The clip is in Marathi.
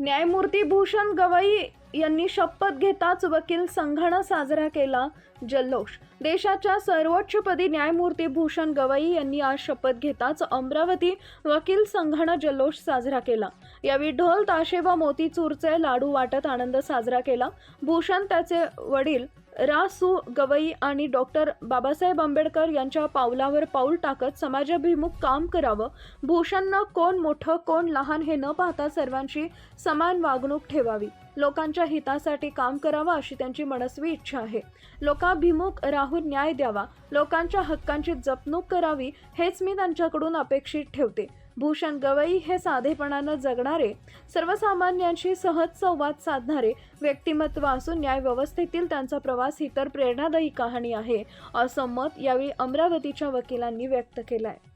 न्यायमूर्ती भूषण गवई यांनी शपथ घेताच वकील संघानं साजरा केला जल्लोष. देशाच्या सर्वोच्चपदी न्यायमूर्ती भूषण गवई यांनी आज शपथ घेताच अमरावती वकील संघानं जल्लोष साजरा केला. यावेळी ढोल ताशे व मोतीचूरचे लाडू वाटत आनंद साजरा केला. भूषण त्याचे वडील रा सु गवई आणि डॉक्टर बाबासाहेब आंबेडकर यांच्या पावलावर पाऊल टाकत समाजाभिमुख काम करावं. भूषणनं कोण मोठं कोण लहान हे न पाहता सर्वांशी समान वागणूक ठेवावी. लोकांच्या हितासाठी काम करावं अशी त्यांची मनस्वी इच्छा आहे. लोकाभिमुख राहून न्याय द्यावा. लोकांच्या हक्कांची जपणूक करावी हेच मी त्यांच्याकडून अपेक्षित ठेवते. भूषण गवई हे साधेपणानं जगणारे सर्वसामान्यांशी सहज संवाद साधणारे व्यक्तिमत्व असून न्यायव्यवस्थेतील त्यांचा प्रवास ही तर प्रेरणादायी कहाणी आहे असं मत यावेळी अमरावतीच्या वकिलांनी व्यक्त केलं आहे